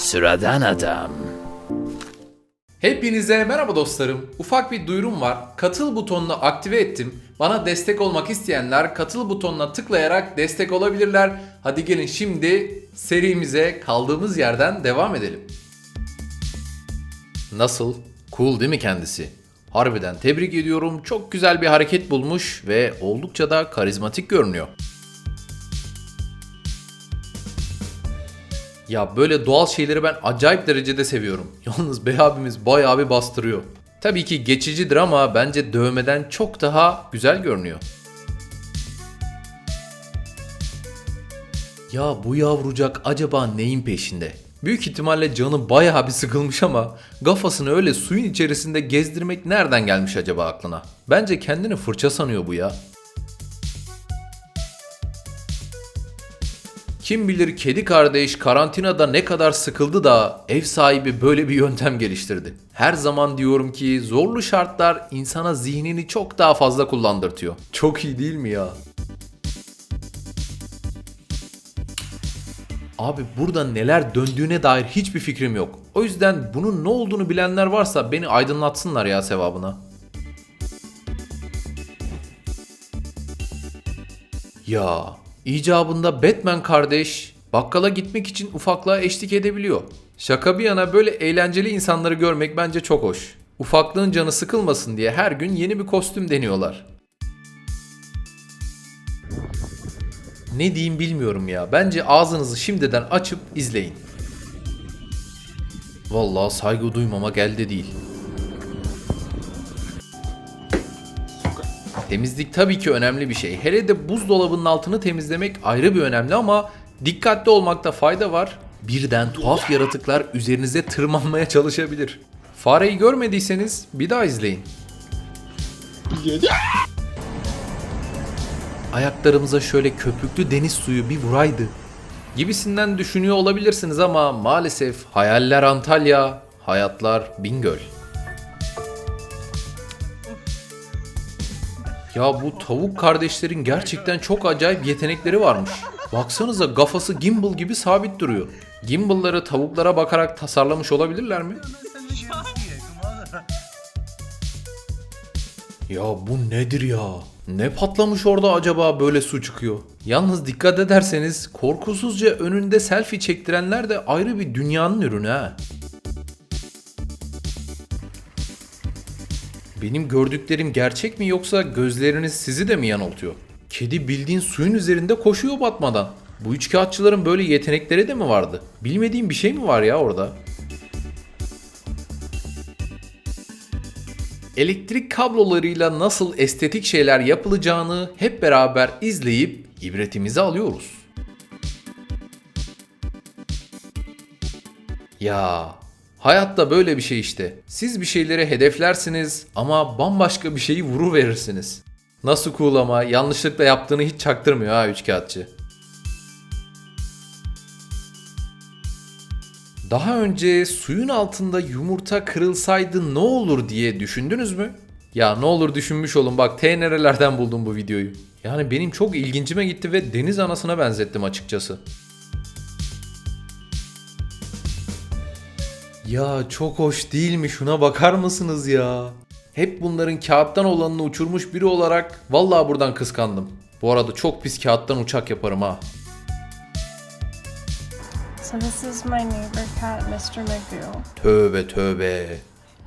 Sıradan adam. Hepinize merhaba dostlarım. Ufak bir duyurum var. Katıl butonunu aktive ettim. Bana destek olmak isteyenler katıl butonuna tıklayarak destek olabilirler. Hadi gelin şimdi serimize kaldığımız yerden devam edelim. Nasıl? Cool değil mi kendisi? Harbiden tebrik ediyorum. Çok güzel bir hareket bulmuş ve oldukça da karizmatik görünüyor. Ya böyle doğal şeyleri ben acayip derecede seviyorum. Yalnız Bey abimiz bayağı bir bastırıyor. Tabii ki geçicidir ama bence dövmeden çok daha güzel görünüyor. Ya bu yavrucak acaba neyin peşinde? Büyük ihtimalle canı bayağı bir sıkılmış ama kafasını öyle suyun içerisinde gezdirmek nereden gelmiş acaba aklına? Bence kendini fırça sanıyor bu ya. Kim bilir kedi kardeş karantinada ne kadar sıkıldı da ev sahibi böyle bir yöntem geliştirdi. Her zaman diyorum ki zorlu şartlar insana zihnini çok daha fazla kullandırtıyor. Çok iyi değil mi ya? Abi burada neler döndüğüne dair hiçbir fikrim yok. O yüzden bunun ne olduğunu bilenler varsa beni aydınlatsınlar ya sevabına. Ya icabında Batman kardeş bakkala gitmek için ufaklığa eşlik edebiliyor. Şaka bir yana böyle eğlenceli insanları görmek bence çok hoş. Ufaklığın canı sıkılmasın diye her gün yeni bir kostüm deniyorlar. Ne diyeyim bilmiyorum ya. Bence ağzınızı şimdiden açıp izleyin. Vallahi saygı duymamak elde değil. Temizlik tabii ki önemli bir şey. Hele de buzdolabının altını temizlemek ayrı bir önemli ama dikkatli olmakta fayda var. Birden tuhaf yaratıklar üzerinize tırmanmaya çalışabilir. Fareyi görmediyseniz bir daha izleyin. Ayaklarımıza şöyle köpüklü deniz suyu bir vuraydı. Gibisinden düşünüyor olabilirsiniz ama maalesef hayaller Antalya, hayatlar Bingöl. Ya bu tavuk kardeşlerin gerçekten çok acayip yetenekleri varmış. Baksanıza kafası gimbal gibi sabit duruyor. Gimbal'ları tavuklara bakarak tasarlamış olabilirler mi? Ya bu nedir ya? Ne patlamış orada acaba böyle su çıkıyor? Yalnız dikkat ederseniz korkusuzca önünde selfie çektirenler de ayrı bir dünyanın ürünü ha. Benim gördüklerim gerçek mi yoksa gözleriniz sizi de mi yanıltıyor? Kedi bildiğin suyun üzerinde koşuyor batmadan. Bu üçkağıtçıların böyle yetenekleri de mi vardı? Bilmediğim bir şey mi var ya orada? Elektrik kablolarıyla nasıl estetik şeyler yapılacağını hep beraber izleyip ibretimizi alıyoruz. Ya hayatta böyle bir şey işte. Siz bir şeyleri hedeflersiniz ama bambaşka bir şeyi vuru verirsiniz. Nasıl cool ama yanlışlıkla yaptığını hiç çaktırmıyor ha üçkağıtçı. Daha önce suyun altında yumurta kırılsaydı ne olur diye düşündünüz mü? Ya ne olur düşünmüş olun bak T buldum bu videoyu. Yani benim çok ilgincime gitti ve deniz anasına benzettim açıkçası. Ya çok hoş değil mi? Şuna bakar mısınız ya? Hep bunların kağıttan olanını uçurmuş biri olarak vallahi buradan kıskandım. Bu arada çok pis kağıttan uçak yaparım ha. So this is my neighbor cat, Mr. Magoo. Tövbe tövbe.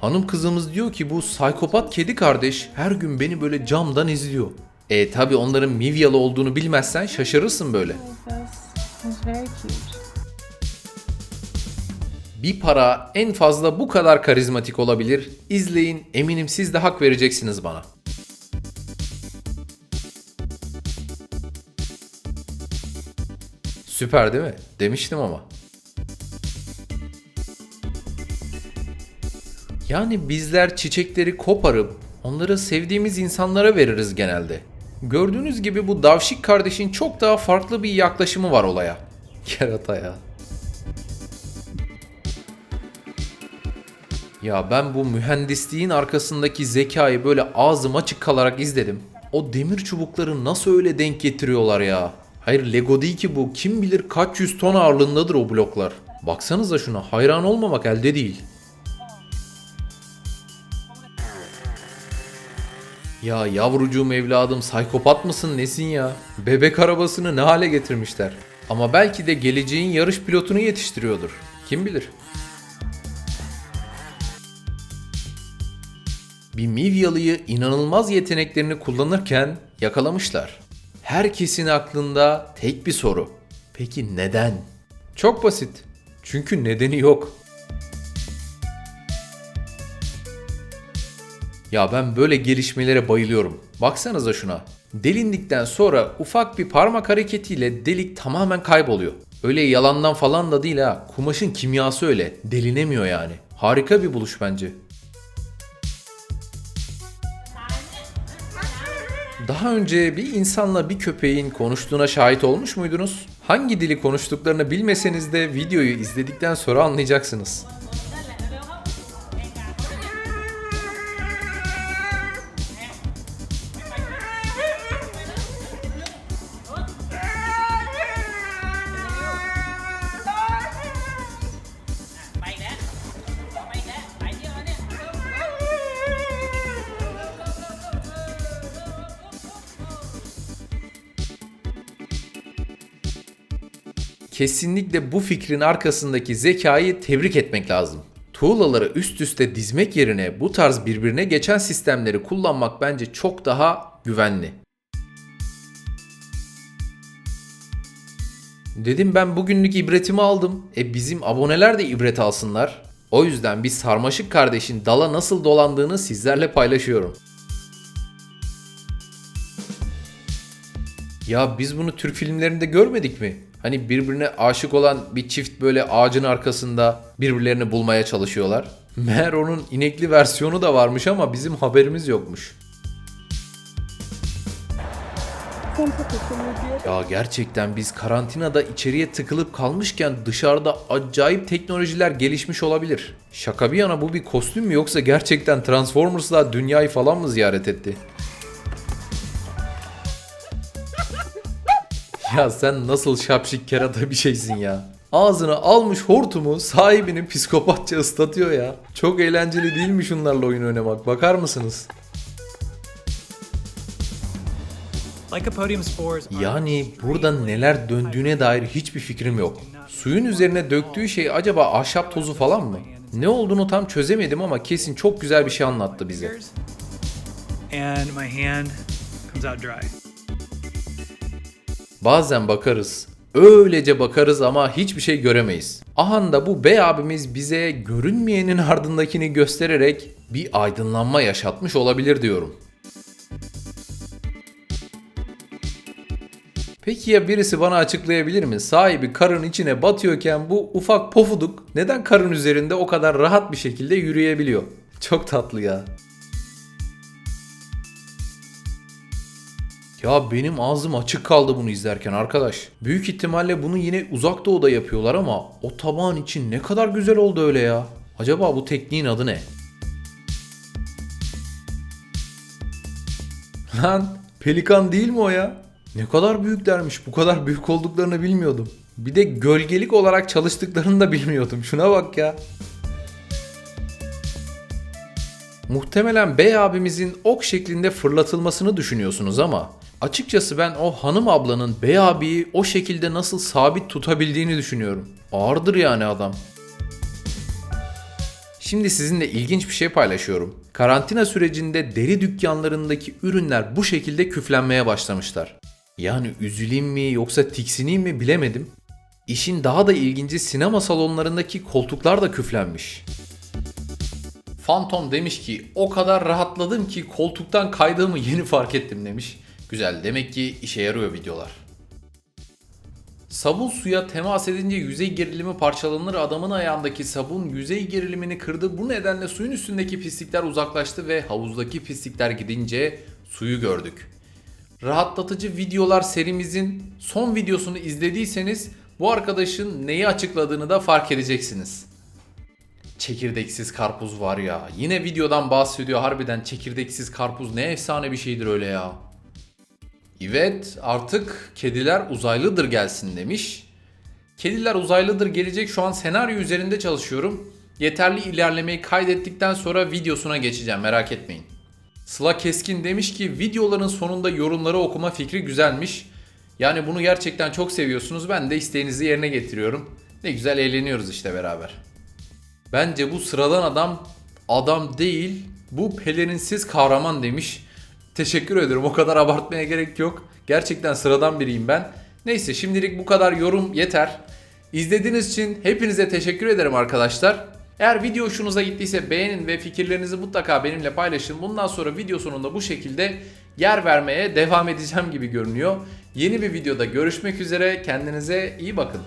Hanım kızımız diyor ki bu psikopat kedi kardeş her gün beni böyle camdan izliyor. E tabi onların Mivyalı olduğunu bilmezsen şaşırırsın böyle. He's very cute. Bir para en fazla bu kadar karizmatik olabilir. İzleyin eminim siz de hak vereceksiniz bana. Süper değil mi? Demiştim ama. Yani bizler çiçekleri koparıp onları sevdiğimiz insanlara veririz genelde. Gördüğünüz gibi bu Davşik kardeşin çok daha farklı bir yaklaşımı var olaya. Kerata ya. Ya ben bu mühendisliğin arkasındaki zekayı böyle ağzım açık kalarak izledim. O demir çubukları nasıl öyle denk getiriyorlar ya? Hayır Lego değil ki bu. Kim bilir kaç yüz ton ağırlığındadır o bloklar. Baksanıza şuna hayran olmamak elde değil. Ya yavrucuğum evladım saykopat mısın nesin ya? Bebek arabasını ne hale getirmişler. Ama belki de geleceğin yarış pilotunu yetiştiriyordur. Kim bilir? Bir Mivyalı'yı inanılmaz yeteneklerini kullanırken yakalamışlar. Herkesin aklında tek bir soru. Peki neden? Çok basit. Çünkü nedeni yok. Ya ben böyle gelişmelere bayılıyorum. Baksanıza şuna. Delindikten sonra ufak bir parmak hareketiyle delik tamamen kayboluyor. Öyle yalandan falan da değil ha. Kumaşın kimyası öyle. Delinemiyor yani. Harika bir buluş bence. Daha önce bir insanla bir köpeğin konuştuğuna şahit olmuş muydunuz? Hangi dili konuştuklarını bilmeseniz de videoyu izledikten sonra anlayacaksınız. Kesinlikle bu fikrin arkasındaki zekayı tebrik etmek lazım. Tuğlaları üst üste dizmek yerine bu tarz birbirine geçen sistemleri kullanmak bence çok daha güvenli. Dedim ben bugünlük ibretimi aldım. E bizim aboneler de ibret alsınlar. O yüzden bir sarmaşık kardeşin dala nasıl dolandığını sizlerle paylaşıyorum. Ya biz bunu Türk filmlerinde görmedik mi? Hani birbirine aşık olan bir çift böyle ağacın arkasında birbirlerini bulmaya çalışıyorlar. Meğer onun inekli versiyonu da varmış ama bizim haberimiz yokmuş. Ya gerçekten biz karantinada içeriye tıkılıp kalmışken dışarıda acayip teknolojiler gelişmiş olabilir. Şaka bir yana bu bir kostüm mü yoksa gerçekten Transformers'la dünyayı falan mı ziyaret etti? Ya sen nasıl şapşik kerata bir şeysin ya. Ağzına almış hortumu sahibini psikopatça ıslatıyor ya. Çok eğlenceli değil mi şunlarla oyun oynamak? Bakar mısınız? Yani burada neler döndüğüne dair hiçbir fikrim yok. Suyun üzerine döktüğü şey acaba ahşap tozu falan mı? Ne olduğunu tam çözemedim ama kesin çok güzel bir şey anlattı bize. and my hand comes out dry. Bazen bakarız. Öylece bakarız ama hiçbir şey göremeyiz. Ahanda bu bey abimiz bize görünmeyenin ardındakini göstererek bir aydınlanma yaşatmış olabilir diyorum. Peki ya birisi bana açıklayabilir mi? Sahibi karın içine batıyorken bu ufak pofuduk neden karın üzerinde o kadar rahat bir şekilde yürüyebiliyor? Çok tatlı ya. Ya benim ağzım açık kaldı bunu izlerken arkadaş. Büyük ihtimalle bunu yine uzak doğuda yapıyorlar ama o tabağın için ne kadar güzel oldu öyle ya. Acaba bu tekniğin adı ne? Lan pelikan değil mi o ya? Ne kadar büyüklermiş. Bu kadar büyük olduklarını bilmiyordum. Bir de gölgelik olarak çalıştıklarını da bilmiyordum. Şuna bak ya. Muhtemelen bey abimizin ok şeklinde fırlatılmasını düşünüyorsunuz ama açıkçası ben o hanım ablanın bey abiyi o şekilde nasıl sabit tutabildiğini düşünüyorum. Ağırdır yani adam. Şimdi sizinle ilginç bir şey paylaşıyorum. Karantina sürecinde deri dükkanlarındaki ürünler bu şekilde küflenmeye başlamışlar. Yani üzüleyim mi yoksa tiksineyim mi bilemedim. İşin daha da ilginci sinema salonlarındaki koltuklar da küflenmiş. Phantom demiş ki o kadar rahatladım ki koltuktan kaydığımı yeni fark ettim demiş. Güzel demek ki işe yarıyor videolar. Sabun suya temas edince yüzey gerilimi parçalanır. Adamın ayağındaki sabun yüzey gerilimini kırdı. Bu nedenle suyun üstündeki pislikler uzaklaştı ve havuzdaki pislikler gidince suyu gördük. Rahatlatıcı videolar serimizin son videosunu izlediyseniz bu arkadaşın neyi açıkladığını da fark edeceksiniz. Çekirdeksiz karpuz var ya. Yine videodan bahsediyor harbiden çekirdeksiz karpuz ne efsane bir şeydir öyle ya. Evet artık kediler uzaylıdır gelsin demiş. Kediler uzaylıdır gelecek şu an senaryo üzerinde çalışıyorum. Yeterli ilerlemeyi kaydettikten sonra videosuna geçeceğim merak etmeyin. Sıla Keskin demiş ki videoların sonunda yorumları okuma fikri güzelmiş. Yani bunu gerçekten çok seviyorsunuz. Ben de isteğinizi yerine getiriyorum. Ne güzel eğleniyoruz işte beraber. Bence bu sıradan adam adam değil, bu pelerinsiz kahraman demiş. Teşekkür ederim. O kadar abartmaya gerek yok. Gerçekten sıradan biriyim ben. Neyse şimdilik bu kadar yorum yeter. İzlediğiniz için hepinize teşekkür ederim arkadaşlar. Eğer video hoşunuza gittiyse beğenin ve fikirlerinizi mutlaka benimle paylaşın. Bundan sonra video sonunda bu şekilde yer vermeye devam edeceğim gibi görünüyor. Yeni bir videoda görüşmek üzere. Kendinize iyi bakın.